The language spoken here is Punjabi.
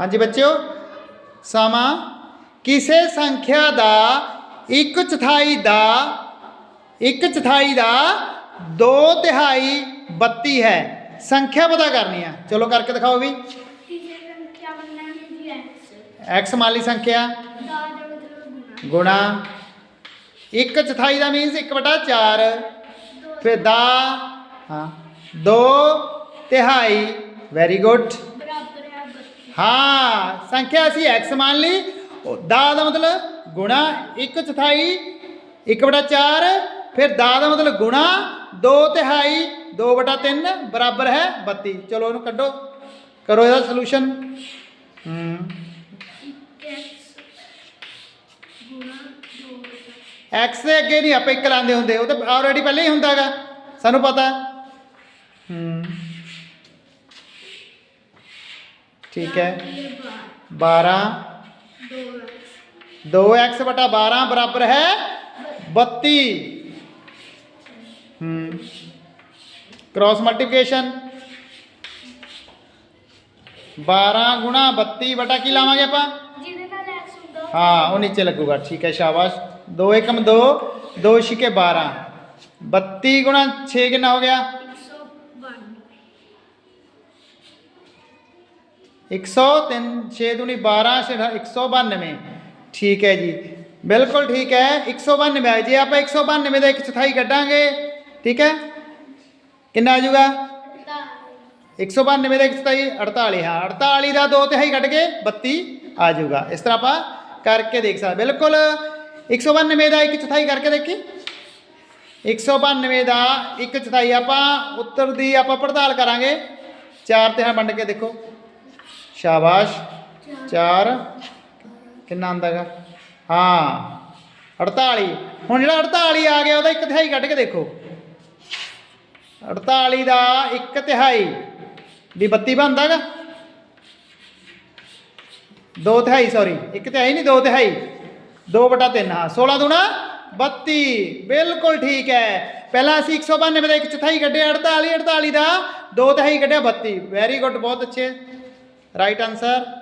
ਹਾਂਜੀ ਬੱਚਿਓ, ਸਮਾਂ ਕਿਸੇ ਸੰਖਿਆ ਦਾ ਇੱਕ ਚੌਥਾਈ ਦਾ, ਇੱਕ ਚੌਥਾਈ ਦਾ 2 ਤਿਹਾਈ 32 ਹੈ। ਸੰਖਿਆ ਪਤਾ ਕਰਨੀ ਆ। ਚਲੋ ਕਰਕੇ ਦਿਖਾਓ ਵੀ। ਐਕਸ ਮਾਲੀ ਸੰਖਿਆ। ਗੁਣਾ। ਗੁਣਾ ਇੱਕ ਚੌਥਾਈ ਦਾ ਮੀਨਸ 1/4 ਦੋ ਫਿਰ ਦਾ, ਹਾਂ 2 ਤਿਹਾਈ। ਵੈਰੀ ਗੁੱਡ ਹਾਂ, ਸੰਖਿਆ ਅਸੀਂ x ਮੰਨ ਲਈ। ਉਹ ਦਾ ਦਾ ਮਤਲਬ ਗੁਣਾ 1 ਚੌਥਾਈ 1/4 ਫਿਰ ਦਾ ਦਾ ਮਤਲਬ ਗੁਣਾ 2 ਤਿਹਾਈ 2/3 ਬਰਾਬਰ ਹੈ 32 ਚਲੋ ਇਹਨੂੰ ਕੱਢੋ। ਕਰੋ ਇਹਦਾ ਸੋਲੂਸ਼ਨ ਹੂੰ। ਐਕਸ ਗੁਣਾ 2 x ਦੇ ਅੱਗੇ ਨਹੀਂ, ਆਪਾਂ ਇੱਕ ਲਾਉਂਦੇ ਹੁੰਦੇ। ਉਹ ਤਾਂ ਆਲਰੇਡੀ ਪਹਿਲਾਂ ਹੀ ਹੁੰਦਾਗਾ। ਸਾਨੂੰ ਪਤਾ। ਹੈ। ਹੂੰ ਠੀਕ ਹੈ 12 2 ਐਕਸ 2x 12 ਬਰਾਬਰ ਹੈ 32 ਹੂੰ ਕ੍ਰਾਸ ਮਲਟੀਪਲੀਕੇਸ਼ਨ 12 ਗੁਣਾ 32 ਬਟਾ ਕੀ ਲਾਵਾਂਗੇ ਆਪਾਂ ਜਿਹਦੇ ਨਾਲ ਐਕਸ ਹੁੰਦਾ ਹਾਂ ਉਹ ਨੀਚੇ ਲੱਗੂਗਾ ਠੀਕ ਹੈ ਸ਼ਾਬਾਸ਼ 2 ਏਕਮ 2 2 ਛਿਕੇ 12 32 ਗੁਣਾ 6 ਕਿੰਨਾ ਹੋ ਗਿਆ 192 103 6 ਦੂਣੀ 12 ਛੇ 192 ਠੀਕ ਹੈ ਜੀ ਬਿਲਕੁਲ ਠੀਕ ਹੈ 192 ਆ ਜੇ ਆਪਾਂ 192 ਦਾ ਇੱਕ ਚੌਥਾਈ ਕੱਢਾਂਗੇ ਠੀਕ ਹੈ ਕਿੰਨਾ ਆ ਜਾਊਗਾ 192 ਦਾ ਇੱਕ ਚੌਥਾਈ 48 ਹਾਂ 48 ਦਾ 2 ਤਿਹਾਈ ਕੱਢ ਕੇ 32 ਆ ਜਾਊਗਾ ਇਸ ਤਰ੍ਹਾਂ ਆਪਾਂ ਕਰਕੇ ਦੇਖ ਸਕਦੇ ਬਿਲਕੁਲ 192 ਦਾ ਇੱਕ ਚੌਥਾਈ ਕਰਕੇ ਦੇਖੀ 192 ਦਾ ਇੱਕ ਚੌਥਾਈ ਆਪਾਂ ਉੱਤਰ ਦੀ ਆਪਾਂ ਪੜਤਾਲ ਕਰਾਂਗੇ ਚਾਰ ਤਿਹਾਈ ਵੰਡ ਕੇ ਦੇਖੋ ਸ਼ਾਬਾਸ਼। 4 ਕਿੰਨਾ ਆਂਦਾਗਾ ਹਾਂ। 48 ਹੁਣ ਜਿਹੜਾ 48 ਆ ਗਿਆ ਉਹਦਾ ਇੱਕ ਤਿਹਾਈ ਕੱਢ ਕੇ ਦੇਖੋ। 48 ਦਾ ਇੱਕ ਤਿਹਾਈ। ਵੀ 32 ਬਣਦਾਗਾ ਦੋ ਤਿਹਾਈ ਸੌਰੀ ਇੱਕ ਤਿਹਾਈ ਨਹੀਂ ਦੋ ਤਿਹਾਈ। 2 ਬਟਾ 3 ਹਾਂ। 16 ਦੁਣਾ 32 ਬਿਲਕੁਲ ਠੀਕ ਹੈ। ਪਹਿਲਾਂ ਅਸੀਂ 192 ਦਾ ਇੱਕ ਚੌਥਾਈ ਕੱਢਿਆ 48 48 ਦਾ ਦੋ ਤਿਹਾਈ ਕੱਢਿਆ 32 ਵੈਰੀ ਗੁੱਡ ਬਹੁਤ ਅੱਛੇ। right answer?